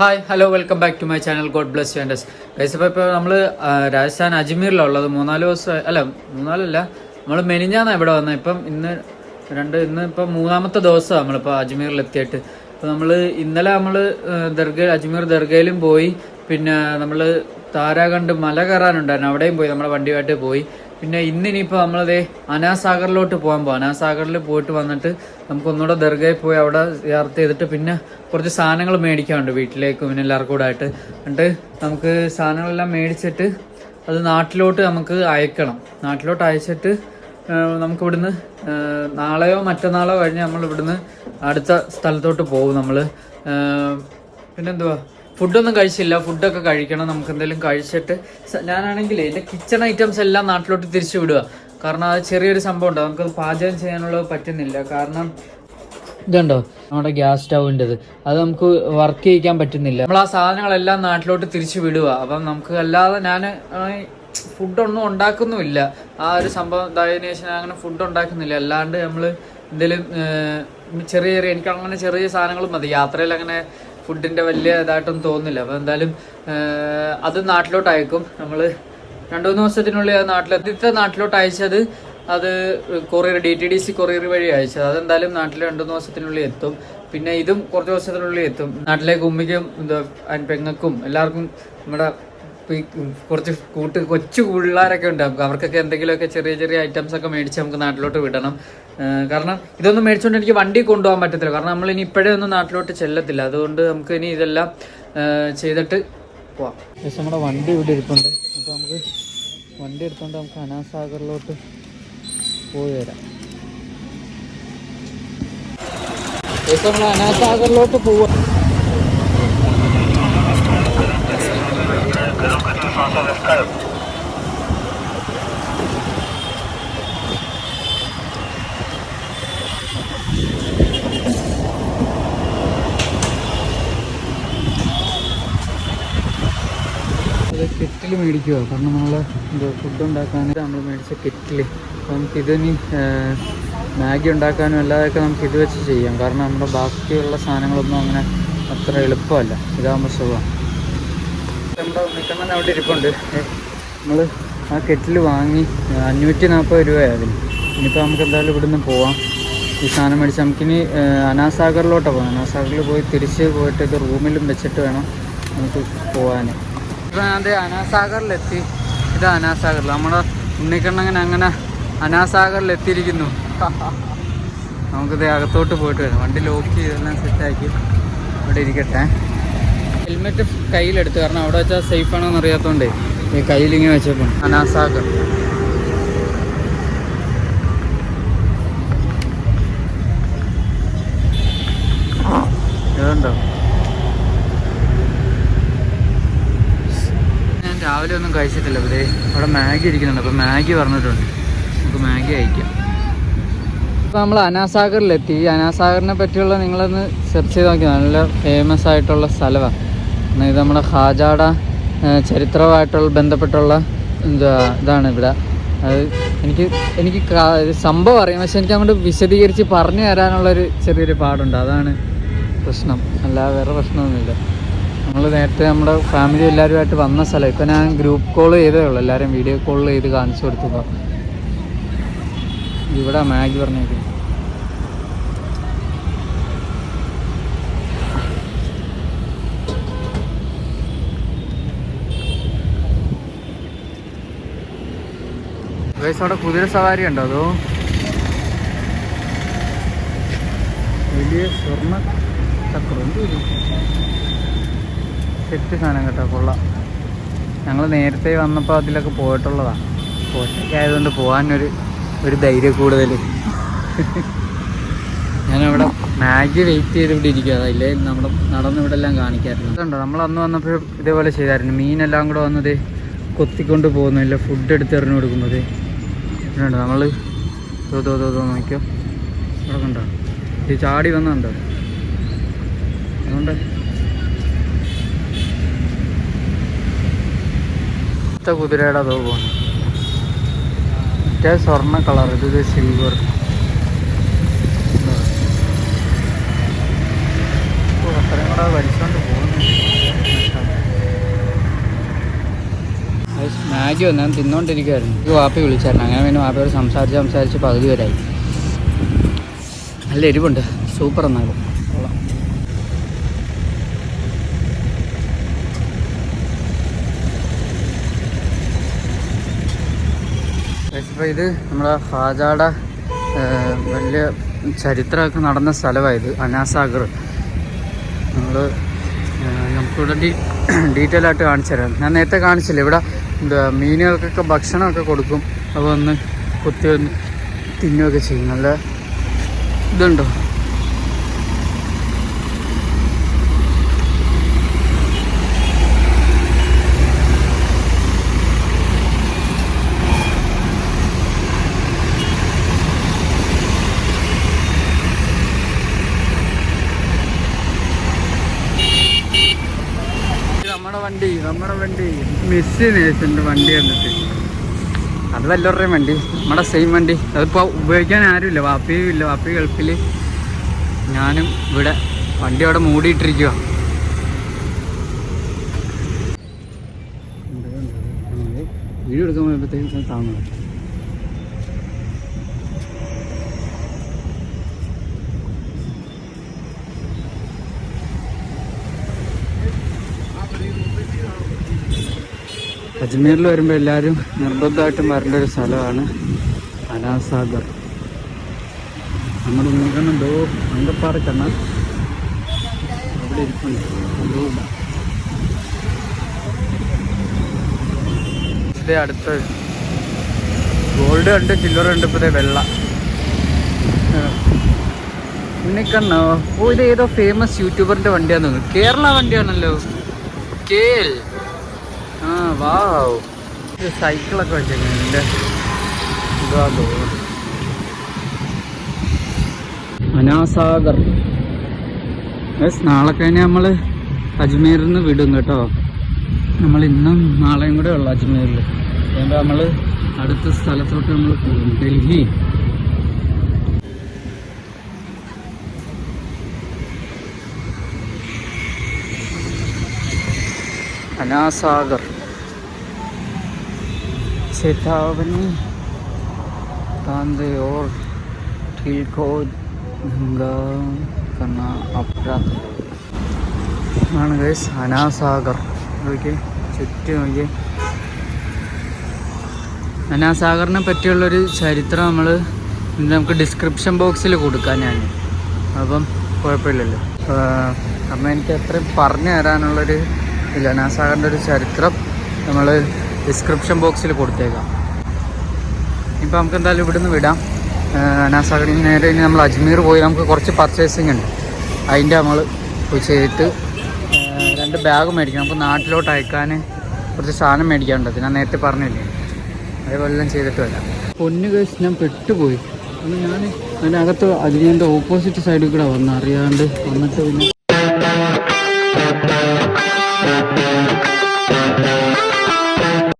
Hi hello welcome back to my channel God bless you guys അപ്പോൾ ഇപ്പോൾ നമ്മൾ രാജസ്ഥാൻ അജ്മീറിലുള്ളത് മൂന്നാൽ ദിവസം അല്ല മൂന്നാലല്ല നമ്മൾ മെനിഞ്ഞാന്നാണ് ഇവിടെ വന്നത് ഇപ്പം ഇന്ന് രണ്ട് ഇന്ന് ഇപ്പം മൂന്നാമത്തെ ദിവസം നമ്മളിപ്പോൾ അജ്മീറിൽ എത്തിയിട്ട്. അപ്പോൾ നമ്മൾ ഇന്നലെ നമ്മൾ ദർഗ അജ്മീർ ദർഗയിലും പോയി. പിന്നെ നമ്മൾ താരാകണ്ട് മല കയറാനുണ്ടായിരുന്നു. അവിടെയും പോയി നമ്മുടെ വണ്ടിയുമായിട്ട് പോയി. പിന്നെ ഇന്ന് ഇനിയിപ്പോൾ നമ്മളതേ അനാസാഗറിലോട്ട് പോകാൻ പോകും അനാസാഗറിൽ പോയിട്ട് വന്നിട്ട് നമുക്ക് ഒന്നുകൂടെ ദർഗയിൽ പോയി അവിടെ യാത്ര ചെയ്തിട്ട് പിന്നെ കുറച്ച് സാധനങ്ങൾ മേടിക്കാനുണ്ട് വീട്ടിലേക്ക് പിന്നെ എല്ലാവർക്കും കൂടെ ആയിട്ട്. എന്നിട്ട് നമുക്ക് സാധനങ്ങളെല്ലാം മേടിച്ചിട്ട് അത് നാട്ടിലോട്ട് നമുക്ക് അയക്കണം. നാട്ടിലോട്ട് അയച്ചിട്ട് നമുക്ക് ഇവിടുന്ന് നാളെയോ മറ്റന്നാളോ കഴിഞ്ഞ് നമ്മൾ ഇവിടുന്ന് അടുത്ത സ്ഥലത്തോട്ട് പോകും നമ്മൾ പിന്നെന്തുവാ? ഫുഡൊന്നും കഴിച്ചില്ല. ഫുഡൊക്കെ കഴിക്കണം. നമുക്ക് എന്തെങ്കിലും കഴിച്ചിട്ട് ഞാനാണെങ്കിൽ എന്റെ കിച്ചൺ ഐറ്റംസ് എല്ലാം നാട്ടിലോട്ട് തിരിച്ചു വിടുക. കാരണം അത് ചെറിയൊരു സംഭവം ഉണ്ട് നമുക്കത് പാചകം ചെയ്യാനുള്ളത് പറ്റുന്നില്ല. കാരണം ഇതുണ്ടോ? നമ്മുടെ ഗ്യാസ് സ്റ്റൗവിന്റെത്. അത് നമുക്ക് വർക്ക് ചെയ്യിക്കാൻ പറ്റുന്നില്ല. നമ്മൾ ആ സാധനങ്ങളെല്ലാം നാട്ടിലോട്ട് തിരിച്ചു വിടുക. അപ്പം നമുക്ക് അല്ലാതെ ഞാൻ ഫുഡൊന്നും ഉണ്ടാക്കുന്നുമില്ല. ആ ഒരു സംഭവം ഇതായതിനു ശേഷം ഞാൻ അങ്ങനെ ഫുഡ് ഉണ്ടാക്കുന്നില്ല. അല്ലാണ്ട് നമ്മൾ എന്തെങ്കിലും ചെറിയ ചെറിയ എനിക്ക് അങ്ങനെ ചെറിയ സാധനങ്ങളും മതി. യാത്രയിൽ അങ്ങനെ ഫുഡിന്റെ വലിയ ഇതായിട്ടൊന്നും തോന്നില്ല അപ്പോൾ എന്തായാലും അത് നാട്ടിലോട്ട് അയക്കും നമ്മൾ രണ്ടു മൂന്ന് ദിവസത്തിനുള്ളിൽ നാട്ടിൽ നാട്ടിലെത്തിത്തെ നാട്ടിലോട്ട് അയച്ചത് അത് courier D T D C courier വഴി അയച്ചത് അതെന്തായാലും നാട്ടിൽ രണ്ടു മൂന്ന് ദിവസത്തിനുള്ളിൽ എത്തും. പിന്നെ ഇതും കുറച്ച് ദിവസത്തിനുള്ളിൽ എത്തും. നാട്ടിലേക്ക് ഉമ്മയ്ക്കും എന്താ അൻ പെങ്ങൾക്കും എല്ലാവർക്കും നമ്മുടെ കുറച്ച് കൂട്ട് കൊച്ചു പിള്ളേരൊക്കെ ഉണ്ട്. അവർക്കൊക്കെ എന്തെങ്കിലുമൊക്കെ ചെറിയ ചെറിയ ഐറ്റംസ് ഒക്കെ മേടിച്ച് നമുക്ക് നാട്ടിലോട്ട് വിടണം. കാരണം ഇതൊന്നും മേടിച്ചുകൊണ്ട് എനിക്ക് വണ്ടി കൊണ്ടുപോകാൻ പറ്റത്തില്ല. കാരണം നമ്മൾ ഇനി ഇപ്പോഴേ ഒന്നും നാട്ടിലോട്ട് ചെല്ലത്തില്ല. അതുകൊണ്ട് നമുക്ക് ഇനി ഇതെല്ലാം ചെയ്തിട്ട് പോവാം. പക്ഷെ നമ്മുടെ വണ്ടി ഇവിടെ ഇരിപ്പുണ്ട്. അപ്പോൾ നമുക്ക് വണ്ടി എടുത്തുകൊണ്ട് നമുക്ക് അനാസാഗറിലോട്ട് പോയി വരാം. ഇപ്പം നമ്മൾ അനാസാഗറിലോട്ട് പോവാം. ഇത് കെറ്റിൽ മേടിക്കുക കാരണം നമ്മൾ ഫുഡ് ഉണ്ടാക്കാൻ നമ്മൾ മേടിച്ച കെറ്റിൽ അപ്പോൾ നമുക്ക് ഇതിനി മാഗി ഉണ്ടാക്കാനും അല്ലാതെയൊക്കെ നമുക്ക് ഇത് വെച്ച് ചെയ്യാം. കാരണം നമ്മുടെ ബാക്കിയുള്ള സാധനങ്ങളൊന്നും അങ്ങനെ അത്ര എളുപ്പമല്ല. ഇതാകുമ്പോൾ സുഖമാണ് നമ്മുടെ ഉണ്ണിക്കണ്ണൻ അവിടെ ഇരിപ്പുണ്ട്. നമ്മൾ ആ കെറ്റിൽ വാങ്ങി അഞ്ഞൂറ്റി നാൽപ്പത് രൂപയായിരുന്നു ഇനിയിപ്പോൾ നമുക്ക് എന്തായാലും ഇവിടുന്ന് പോവാം. ഈ സാധനം മേടിച്ച് നമുക്കിനി അനാസാഗറിലോട്ടാണ് പോകാം അനാസാഗറിൽ പോയി തിരിച്ച് പോയിട്ട് ഇത് റൂമിലും വെച്ചിട്ട് വേണം നമുക്ക് പോകാൻ ദേ അനാസാഗറിലെത്തി. ഇത് അനാസാഗറിൽ നമ്മുടെ ഉണ്ണിക്കണ്ണങ്ങനെ അങ്ങനെ അനാസാഗറിൽ എത്തിയിരിക്കുന്നു നമുക്കിത് അകത്തോട്ട് പോയിട്ട് വരാം. വണ്ടി ലോക്ക് ചെയ്തെല്ലാം സെറ്റാക്കി ഇവിടെ ഇരിക്കട്ടെ. ഹെൽമെറ്റ് കയ്യിലെടുത്ത് കാരണം അവിടെ വെച്ചാൽ സേഫ് ആണോ ഈ കയ്യിലിങ്ങനെ വെച്ചപ്പോൾ അനാസാഗർ. ഒന്നും കഴിച്ചിട്ടില്ല. ഇവർ അവിടെ മാഗി ഇരിക്കുന്നുണ്ട്. അപ്പോൾ മാഗി പറഞ്ഞിട്ടുണ്ട്. നമുക്ക് മാഗി അയക്കാം ഇപ്പോൾ നമ്മൾ അനാസാഗറിലെത്തി. അനാസാഗറിനെ പറ്റിയുള്ള നിങ്ങളൊന്ന് സെർച്ച് ചെയ്ത് നോക്കി നല്ല ഫേമസ് ആയിട്ടുള്ള സ്ഥലമാണ് ഇത് നമ്മുടെ ഹാജാട ചരിത്രമായിട്ടുള്ള ബന്ധപ്പെട്ടുള്ള എന്താ ഇതാണ് ഇവിടെ. അത് എനിക്ക് എനിക്ക് സംഭവം അറിയാം. പക്ഷെ എനിക്ക് അങ്ങോട്ട് വിശദീകരിച്ച് പറഞ്ഞു തരാനുള്ളൊരു ചെറിയൊരു പാടുണ്ട്. അതാണ് പ്രശ്നം. അല്ലാതെ വേറെ പ്രശ്നമൊന്നുമില്ല. നമ്മൾ നേരത്തെ നമ്മുടെ ഫാമിലി എല്ലാവരുമായിട്ട് വന്ന സ്ഥലം. ഇപ്പം ഞാൻ ഗ്രൂപ്പ് കോൾ ചെയ്തേ ഉള്ളൂ. എല്ലാവരും വീഡിയോ കോൾ ചെയ്ത് കാണിച്ചു കൊടുത്തപ്പോൾ ഇവിടെ മാഗി പറഞ്ഞേക്കും. ഗൈസ് അവിടെ കുതിര സവാരി ഉണ്ടോ അതോ? വലിയ സ്വർണ ചക്രം എന്ത്? സെറ്റ് സാധനം കേട്ടോ കൊള്ളാം. ഞങ്ങൾ നേരത്തെ വന്നപ്പോൾ അതിലൊക്കെ പോയിട്ടുള്ളതാണ് ഒറ്റയ്ക്ക് ആയതുകൊണ്ട് പോകാനൊരു ഒരു ധൈര്യം കൂടുതൽ ഞാനവിടെ മാഗി വെയിറ്റ് ചെയ്ത് ഇവിടെ ഇരിക്കുക അതല്ലേ നമ്മുടെ നടന്ന് ഇവിടെ എല്ലാം കാണിക്കാറുണ്ട്. അതുണ്ടോ നമ്മൾ അന്ന് വന്നപ്പോഴും ഇതേപോലെ ചെയ്തായിരുന്നു. മീനെല്ലാം കൂടെ വന്നത് കൊത്തിക്കൊണ്ട് പോകുന്നില്ല ഫുഡ് എടുത്ത് എറിഞ്ഞു കൊടുക്കുന്നത്. ഇതുണ്ട് നമ്മൾ തോ തോ തോ നോക്കിയോ? ഇവിടെ കണ്ടോ? ഇത് ചാടി വന്നുണ്ടോ അതുകൊണ്ട് അടുത്ത കുതിരയുടെ തോപ്പാണ് മറ്റേ സ്വർണ കളർ ഇത് സിൽവർ മാഗി വന്നു ഞാൻ തിന്നോണ്ടിരിക്കുവായിരുന്നു. എനിക്ക് വാപ്പി വിളിച്ചായിരുന്നു. അങ്ങനെ പിന്നെ വാപ്പയോട് സംസാരിച്ച് സംസാരിച്ച് പകുതി വരായി നല്ല എരിവുണ്ട്. സൂപ്പർ എന്നാലും. ഇപ്പോൾ ഇത് നമ്മളെ ഹാജാടെ വലിയ ചരിത്രമൊക്കെ നടന്ന സ്ഥലമായത് അനാസാഗർ. നമ്മൾ നമുക്കിവിടെ ഡീ ഡീറ്റെയിൽ ആയിട്ട് കാണിച്ചു തരാം. ഞാൻ നേരത്തെ കാണിച്ചില്ല ഇവിടെ എന്താ മീനുകൾക്കൊക്കെ ഭക്ഷണമൊക്കെ കൊടുക്കും. അപ്പോൾ ഒന്ന് കുത്തി വന്ന് തിന്നുകയൊക്കെ ചെയ്യും. നല്ല ഇതുണ്ടോ നമ്മുടെ വണ്ടി നമ്മുടെ വണ്ടി മിസ് നേഴ്സിന്റെ വണ്ടി വന്നിട്ട് അത് വല്ലവരുടെയും വണ്ടി നമ്മുടെ സെയിം വണ്ടി. അതിപ്പോൾ ഉപയോഗിക്കാൻ ആരുമില്ല വാപ്പിയും ഇല്ല വാപ്പി ഗൾഫിൽ ഞാനും ഇവിടെ വണ്ടി അവിടെ മൂടിയിട്ടിരിക്കുക വീഡിയോ എടുക്കാൻ പോയപ്പോഴത്തേക്കും താങ്ങുന്നു അജ്മീറിൽ വരുമ്പോൾ എല്ലാവരും നിർബന്ധമായിട്ടും വരേണ്ട ഒരു സ്ഥലമാണ് അനാസാഗർ. നമ്മുടെ മുൻഗണന ദോ അങ്കപ്പാറക്കണ്ണ അവിടെ ഇരിക്കുന്നുണ്ട് അടുത്ത് ഗോൾഡ് ഉണ്ട് സിൽവർ ഉണ്ട് ഇപ്പോൾ വെള്ള. ഉണ്ണിക്കണ്ണോ ഓ ഇത് ഏതോ ഫേമസ് യൂട്യൂബറിന്റെ വണ്ടിയാന്ന് തോന്നുന്നു. കേരള വണ്ടിയാണല്ലോ. K L. ആ വാവ്. സൈക്കിളൊക്കെ വെച്ചേക്കുന്നുണ്ട് അനാസാഗർ യെസ് നാളെ കഴിഞ്ഞാൽ നമ്മൾ അജ്മീറിൽ നിന്ന് വിടും കേട്ടോ. നമ്മൾ ഇന്നും നാളെയും കൂടെ ഉള്ളു അജ്മീറിൽ അതുകൊണ്ട് നമ്മൾ അടുത്ത സ്ഥലത്തോട്ട് നമ്മൾ പോകും ഡൽഹി. അനാസാഗർ ചേതാവനി താന്തയോർ ഠീൽക്കോ കന്ന അപ്രാത്ത് ആണ് കേസ് അനാസാഗർ നോക്കിയേ ചുറ്റും നോക്കിയേ. അനാസാഗറിനെ പറ്റിയുള്ളൊരു ചരിത്രം നമ്മൾ നമുക്ക് ഡിസ്ക്രിപ്ഷൻ ബോക്സിൽ കൊടുക്കാൻ ഞാൻ അപ്പം കുഴപ്പമില്ലല്ലോ. അപ്പം എനിക്ക് അത്രയും പറഞ്ഞു തരാനുള്ളൊരു ഇല്ല ഒരു ചരിത്രം നമ്മൾ ഡിസ്ക്രിപ്ഷൻ ബോക്സിൽ കൊടുത്തേക്കാം. ഇപ്പം നമുക്ക് എന്തായാലും ഇവിടുന്ന് വിടാം. അനാസാഗറിൽ നേരെ ഇനി നമ്മൾ അജ്മീർ പോയി നമുക്ക് കുറച്ച് പർച്ചേസിങ് ഉണ്ട്. അതിന്റെ നമ്മൾ ചെയ്തിട്ട് രണ്ട് ബാഗ് മേടിക്കണം. നമുക്ക് നാട്ടിലോട്ട് അയക്കാൻ കുറച്ച് സാധനം മേടിക്കാനുണ്ട്. ഞാൻ നേരത്തെ പറഞ്ഞില്ലേ? അതേപോലെ ചെയ്തിട്ട് വരാം. പൊന്നു കേസ് ഞാൻ പെട്ടുപോയി. ഞാൻ അതിനകത്ത് അതിന്റെ ഓപ്പോസിറ്റ് സൈഡിൽ കൂടെ വന്നറിയാണ്ട് വന്നിട്ട് പിന്നെ